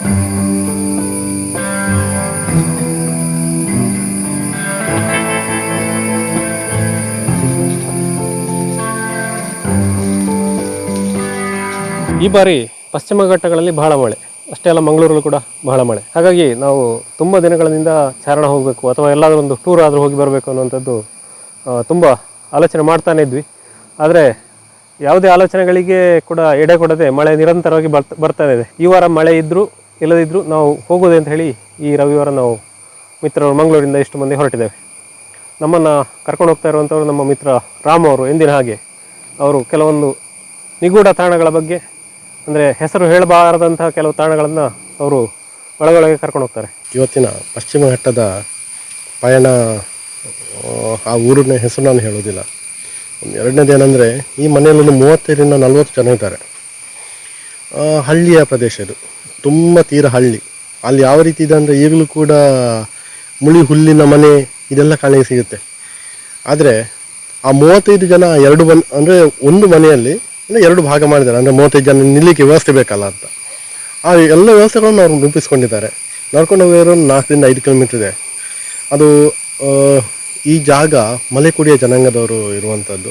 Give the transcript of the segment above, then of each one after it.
ಈ ಬಾರಿ ಪಶ್ಚಿಮ ಘಟ್ಟಗಳಲ್ಲಿ ಬಹಳ ಮಳೆ. ಅಷ್ಟೇ ಅಲ್ಲ ಮಂಗಳೂರಲ್ಲೂ ಕೂಡ ಬಹಳ ಮಳೆ. ಹಾಗಾಗಿ ನಾವು ತುಂಬ ದಿನಗಳಿಂದ ಚಾರಣ ಹೋಗಬೇಕು ಅಥವಾ ಎಲ್ಲಾದರೂ ಒಂದು ಟೂರ್ ಆದರೂ ಹೋಗಿ ಬರಬೇಕು ಅನ್ನುವಂಥದ್ದು ತುಂಬ ಆಲೋಚನೆ ಮಾಡ್ತಾನೇ ಇದ್ವಿ. ಆದರೆ ಯಾವುದೇ ಆಲೋಚನೆಗಳಿಗೆ ಕೂಡ ಎಡೆ ಕೊಡದೆ ಮಳೆ ನಿರಂತರವಾಗಿ ಬರ್ತಾ ಇದೆ. ಈ ವಾರ ಮಳೆ ಇದ್ದರೂ ಇಲ್ಲದಿದ್ದರೂ ನಾವು ಹೋಗೋದೆ ಅಂತ ಹೇಳಿ ಈ ರವಿವಾರ ನಾವು ಮಿತ್ರರು ಮಂಗಳೂರಿಂದ ಇಷ್ಟು ಮಂದಿ ಹೊರಟಿದ್ದೇವೆ. ನಮ್ಮನ್ನು ಕರ್ಕೊಂಡು ಹೋಗ್ತಾ ಇರುವಂಥವ್ರು ನಮ್ಮ ಮಿತ್ರ ರಾಮ್ ಅವರು ಎಂದಿನ ಹಾಗೆ. ಅವರು ಕೆಲವೊಂದು ನಿಗೂಢ ತಾಣಗಳ ಬಗ್ಗೆ ಅಂದರೆ ಹೆಸರು ಹೇಳಬಾರದಂತಹ ಕೆಲವು ತಾಣಗಳನ್ನು ಅವರು ಒಳಗೊಳಗೆ ಕರ್ಕೊಂಡು ಹೋಗ್ತಾರೆ. ಇವತ್ತಿನ ಪಶ್ಚಿಮ ಘಟ್ಟದ ಪಯಣ ಆ, ಊರಿನ ಹೆಸರು ನಾನು ಹೇಳೋದಿಲ್ಲ. ಒಂದು ಎರಡನೇದೇನೆಂದರೆ ಈ ಮನೆಯಲ್ಲಿ ಒಂದು ಮೂವತ್ತೈದರಿಂದ ನಲವತ್ತು ಜನ ಇದ್ದಾರೆ. ಹಳ್ಳಿಯ ಪ್ರದೇಶ ಇದು. ತುಂಬ ತೀರ ಹಳ್ಳಿ. ಅಲ್ಲಿ ಯಾವ ರೀತಿ ಇದೆ ಅಂದರೆ ಈಗಲೂ ಕೂಡ ಮುಳಿ ಹುಲ್ಲಿನ ಮನೆ ಇದೆಲ್ಲ ಕಾಣಿಗೆ ಸಿಗುತ್ತೆ. ಆದರೆ ಆ ಮೂವತ್ತೈದು ಜನ ಎರಡು ಮನೆ, ಅಂದರೆ ಒಂದು ಮನೆಯಲ್ಲಿ ಅಂದರೆ ಎರಡು ಭಾಗ ಮಾಡಿದ್ದಾರೆ. ಅಂದರೆ ಮೂವತ್ತೈದು ಜನ ನಿಲ್ಲಿಕ್ಕೆ ವ್ಯವಸ್ಥೆ ಬೇಕಲ್ಲ ಅಂತ. ಆ ಎಲ್ಲ ವ್ಯವಸ್ಥೆಗಳನ್ನು ಅವರು ರೂಪಿಸ್ಕೊಂಡಿದ್ದಾರೆ. ನಡ್ಕೊಂಡು ಹೋಗಿರೋ ನಾಲ್ಕರಿಂದ ಐದು ಕಿಲೋಮೀಟರ್ ಇದೆ. ಅದು ಈ ಜಾಗ ಮಲೆಕುಡಿಯ ಜನಾಂಗದವರು ಇರುವಂಥದ್ದು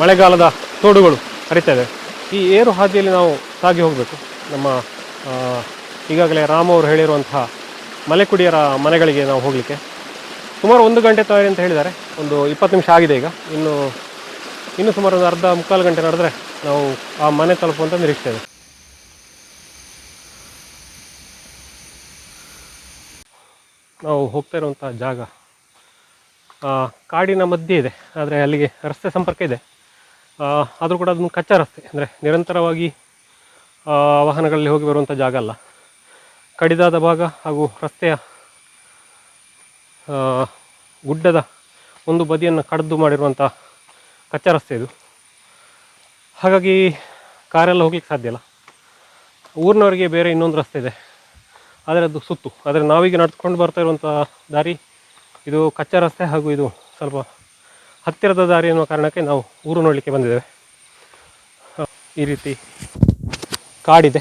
ಮಳೆಗಾಲದ ತೋಡುಗಳು ಹರಿತಾ ಇದೆ. ಈ ಏರು ಹಾದಿಯಲ್ಲಿ ನಾವು ಸಾಗಿ ಹೋಗಬೇಕು. ನಮ್ಮ ಈಗಾಗಲೇ ರಾಮ ಅವರು ಹೇಳಿರುವಂತಹ ಮಲೆಕುಡಿಯರ ಮನೆಗಳಿಗೆ ನಾವು ಹೋಗಲಿಕ್ಕೆ. ಸುಮಾರು ಒಂದು ಗಂಟೆ ತಯಾರಿ ಅಂತ ಹೇಳಿದ್ದಾರೆ. ಒಂದು ಇಪ್ಪತ್ತು ನಿಮಿಷ ಆಗಿದೆ ಈಗ. ಇನ್ನು ಇನ್ನು ಸುಮಾರು ಒಂದು ಅರ್ಧ ಮುಕ್ಕಾಲು ಗಂಟೆ ನಡೆದ್ರೆ ನಾವು ಆ ಮನೆ ತಲುಪುವಂತ ನಿರೀಕ್ಷೆ ನಾವು ಹೋಗ್ತಾ ಇರುವಂಥ ಜಾಗ ಕಾಡಿನ ಮಧ್ಯೆ ಇದೆ. ಆದರೆ ಅಲ್ಲಿಗೆ ರಸ್ತೆ ಸಂಪರ್ಕ ಇದೆ. ಆದರೂ ಕೂಡ ಅದೊಂದು ಕಚ್ಚಾ ರಸ್ತೆ ಅಂದರೆ ನಿರಂತರವಾಗಿ ವಾಹನಗಳಲ್ಲಿ ಹೋಗಿ ಬರುವಂಥ ಜಾಗ ಅಲ್ಲ. ಕಡಿದಾದ ಭಾಗ ಹಾಗೂ ರಸ್ತೆಯ ಗುಡ್ಡದ ಒಂದು ಬದಿಯನ್ನು ಕಡ್ದು ಮಾಡಿರುವಂಥ ಕಚ್ಚಾ ರಸ್ತೆ ಇದು. ಹಾಗಾಗಿ ಕಾರೆಲ್ಲ ಹೋಗ್ಲಿಕ್ಕೆ ಸಾಧ್ಯ ಇಲ್ಲ. ಊರಿನವರಿಗೆ ಬೇರೆ ಇನ್ನೊಂದು ರಸ್ತೆ ಇದೆ. ಆದರೆ ಅದು ಸುತ್ತು. ಆದರೆ ನಾವೀಗ ನಡ್ಕೊಂಡು ಬರ್ತಾ ಇರುವಂಥ ದಾರಿ ಇದು ಕಚ್ಚಾ ರಸ್ತೆ ಹಾಗೂ ಇದು ಸ್ವಲ್ಪ ಹತ್ತಿರದ ದಾರಿ ಅನ್ನೋ ಕಾರಣಕ್ಕೆ ನಾವು ಊರು ನೋಡಲಿಕ್ಕೆ ಬಂದಿದ್ದೇವೆ. ಈ ರೀತಿ ಕಾಡಿದೆ,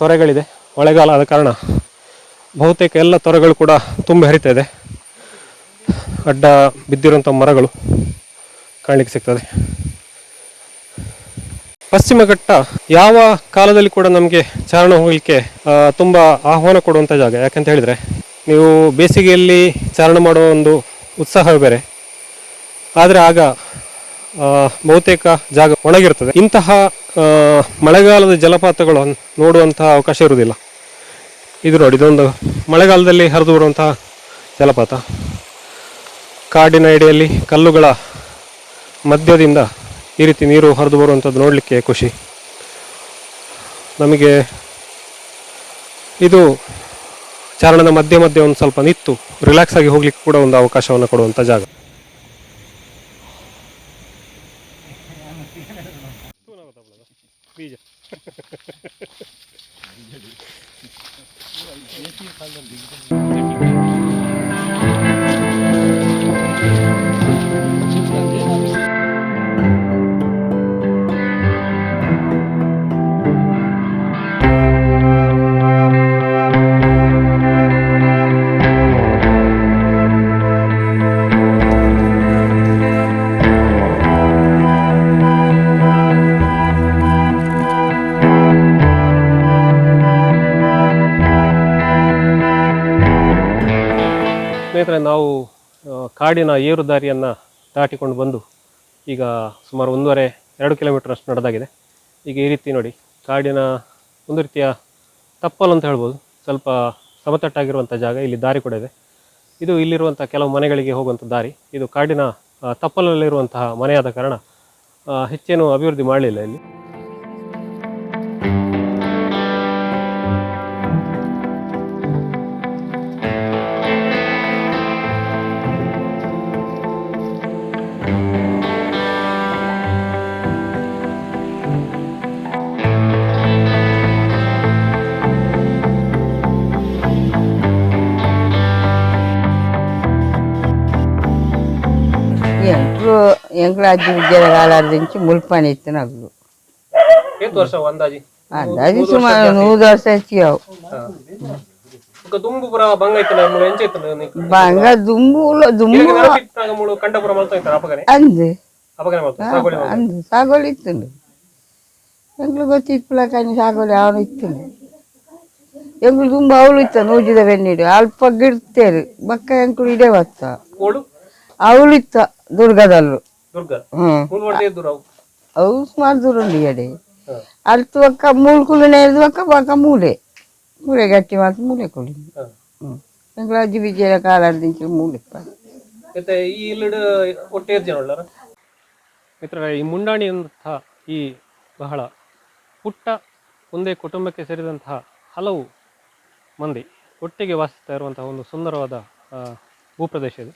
ತೊರೆಗಳಿದೆ ಮಳೆಗಾಲ ಆದ ಕಾರಣ ಬಹುತೇಕ ಎಲ್ಲ ತೊರೆಗಳು ಕೂಡ ತುಂಬಿ ಹರಿತಾ ಇದೆ ಅಡ್ಡ ಬಿದ್ದಿರುವಂಥ ಮರಗಳು ಕಾಣಲಿಕ್ಕೆ ಸಿಗ್ತದೆ. ಪಶ್ಚಿಮ ಘಟ್ಟ ಯಾವ ಕಾಲದಲ್ಲಿ ಕೂಡ ನಮಗೆ ಚಾರಣ ಹೋಗಲಿಕ್ಕೆ ತುಂಬ ಆಹ್ವಾನ ಕೊಡುವಂಥ ಜಾಗ. ಯಾಕಂತ ಹೇಳಿದರೆ, ನೀವು ಬೇಸಿಗೆಯಲ್ಲಿ ಚಾರಣ ಮಾಡುವ ಒಂದು ಉತ್ಸಾಹ ಬೇರೆ. ಆದರೆ ಆಗ ಬಹುತೇಕ ಜಾಗ ಒಣಗಿರ್ತದೆ. ಇಂತಹ ಮಳೆಗಾಲದ ಜಲಪಾತಗಳು ನೋಡುವಂತಹ ಅವಕಾಶ ಇರುವುದಿಲ್ಲ. ಇದು ನೋಡಿ, ಇದೊಂದು ಮಳೆಗಾಲದಲ್ಲಿ ಹರಿದು ಬರುವಂತಹ ಜಲಪಾತ. ಕಾಡಿನ ಎಡೆಯಲ್ಲಿ ಕಲ್ಲುಗಳ ಮಧ್ಯದಿಂದ ಈ ರೀತಿ ನೀರು ಹರಿದು ಬರುವಂಥದ್ದು ನೋಡಲಿಕ್ಕೆ ಖುಷಿ. ನಮಗೆ ಇದು ಚಾರಣದ ಮಧ್ಯೆ ಮಧ್ಯೆ ಒಂದು ಸ್ವಲ್ಪ ನಿತ್ತು ರಿಲ್ಯಾಕ್ಸ್ ಆಗಿ ಹೋಗ್ಲಿಕ್ಕೆ ಕೂಡ ಒಂದು ಅವಕಾಶವನ್ನು ಕೊಡುವಂಥ ಜಾಗ. Thank you. ಸ್ನೇಹಿತರೆ, ನಾವು ಕಾಡಿನ ಏರು ದಾರಿಯನ್ನು ದಾಟಿಕೊಂಡು ಬಂದು ಈಗ ಸುಮಾರು ಒಂದೂವರೆ, ಎರಡು ಕಿಲೋಮೀಟರ್ ಅಷ್ಟು ನಡೆದಾಗಿದೆ. ಈಗ ಈ ರೀತಿ ನೋಡಿ, ಕಾಡಿನ ಒಂದು ರೀತಿಯ ತಪ್ಪಲು ಅಂತ ಹೇಳ್ಬೋದು. ಸ್ವಲ್ಪ ಸಮತಟ್ಟಾಗಿರುವಂಥ ಜಾಗ ಇಲ್ಲಿ ದಾರಿ ಕೂಡ ಇದೆ. ಇದು ಇಲ್ಲಿರುವಂಥ ಕೆಲವು ಮನೆಗಳಿಗೆ ಹೋಗುವಂಥ ದಾರಿ. ಇದು ಕಾಡಿನ ತಪ್ಪಲಲ್ಲಿರುವಂತಹ ಮನೆಯಾದ ಕಾರಣ ಹೆಚ್ಚೇನು ಅಭಿವೃದ್ಧಿ ಮಾಡಲಿಲ್ಲ ಇಲ್ಲಿ. ಅಜ್ಜಿ ವಿದ್ಯಾರ ಕಾಲಾರ್ದಿಂಚಿ ಮುಲ್ಪಾನಿ ಇತ್ತು ನಗು. ಏತ್ ವರ್ಷ ಅಂದಾಜಿ? ಅಂದಾಜು ಸುಮಾರು ನೂರು ವರ್ಷ ಹೆಚ್ಚಿಗೆ ಅವು. ಈಗ ದುಂಬು ಪುರ ಬಂಗ ಮೂಳು ಎಂಚ ಇತ್ತು ಬಂಗ ದುಂಬು ದುಂಬು ನೆನಪಿಟ್ಟಾಗ ಮೂಳು ಕಂಠಪುರ ಮಲ್ತ ಇತ್ತು ಅಪಗನೆ ಅಂದು. ಅಪಗನೆ ಮಲ್ತ ಸಾಗೋಳಿ ಮಲ್ತ. ಅಂದು. ಸಾಗೋಳಿ ಇತ್ತುಂಡು ಎಂಗ್ಳು ಗೊತ್ತಿಪ್ಪಲ ಕಾನಿ ಸಾಗೋಳಿ ಅವನು ಇತ್ತುಂಡು ಎಂಗ್ಳು ತುಂಬ ಅವಳು ಇತ್ತ ನೂಜಿದ ಬೆನ್ನಿಡು. ಅಲ್ಪ ಗಿಡ್ತೇರು. ಬಕ್ಕ ಎಂಕ್ಳು ಇಡೇ ಬತ್ತ ಕೋಡು ಅವಳು ಇತ್ತ ದುರ್ಗದಲ್ಲು. ಅವು ಸುಮಾರು ದೂರ ಉಂಡು ಎಡೆ ಹ. ಅಲ್ತು ಒಕ್ಕ ಮೂಳು ಕುಲು ನೇರ್ದು ಒಕ್ಕ ಬಕ್ಕ ಮೂಲೆ. ಮೂಲೆ ಗಟ್ಟಿ ಮಾತು ಮೂಲೆ ಕೊಡಿ ಹ್ಮ್. ಅಜ್ಜಿ ಬಿಜ್ಜಿಯ ಕಾಲಾರ್ದಿಂಚಿ ಮೂಲೆ ಪ. ಮತ್ತೆ ಈ ಇಲ್ಲಡ್ ಒಟ್ಟೇರ್ ಜನ ಉಳ್ಳಾರ ಮಿತ್ರ ಈ ಮುಂಡಾಣಿ ಅಂತ ಈ ಬಹಳ ಪುಟ್ಟ ಒಂದೇ ಕುಟುಂಬಕ್ಕೆ ಸೇರಿದಂತಹ ಹಲವು ಮಂದಿ ಒಟ್ಟಿಗೆ ವಾಸಿಸ್ತಾ ಇರುವಂತಹ ಒಂದು ಸುಂದರವಾದ ಭೂಪ್ರದೇಶ ಇದು.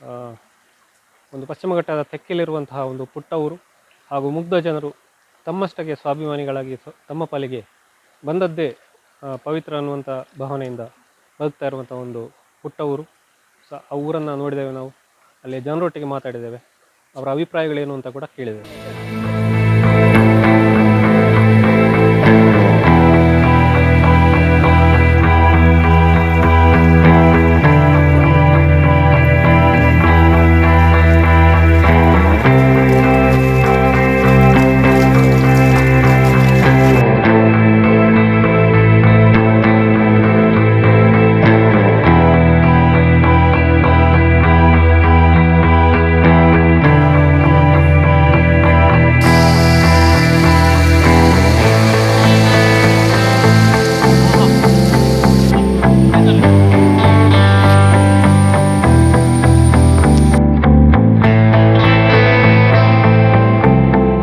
ಆ, ಒಂದು ಪಶ್ಚಿಮ ಘಟ್ಟದ ತೆಕ್ಕೆಲಿರುವಂತಹ ಒಂದು ಪುಟ್ಟ ಊರು ಹಾಗೂ ಮುಗ್ಧ ಜನರು ತಮ್ಮಷ್ಟಕ್ಕೆ ಸ್ವಾಭಿಮಾನಿಗಳಾಗಿ ಸ್ವ- ತಮ್ಮ ಪಾಲಿಗೆ ಬಂದದ್ದೇ ಪವಿತ್ರ ಅನ್ನುವಂಥ ಭಾವನೆಯಿಂದ ಬದುಕ್ತಾ ಇರುವಂಥ ಒಂದು ಪುಟ್ಟ ಊರು ಸ ಆ ಊರನ್ನು ನೋಡಿದ್ದೇವೆ ನಾವು. ಅಲ್ಲಿ ಜನರೊಟ್ಟಿಗೆ ಮಾತಾಡಿದ್ದೇವೆ. ಅವರ ಅಭಿಪ್ರಾಯಗಳೇನು ಅಂತ ಕೂಡ ಕೇಳಿದ್ದೇವೆ.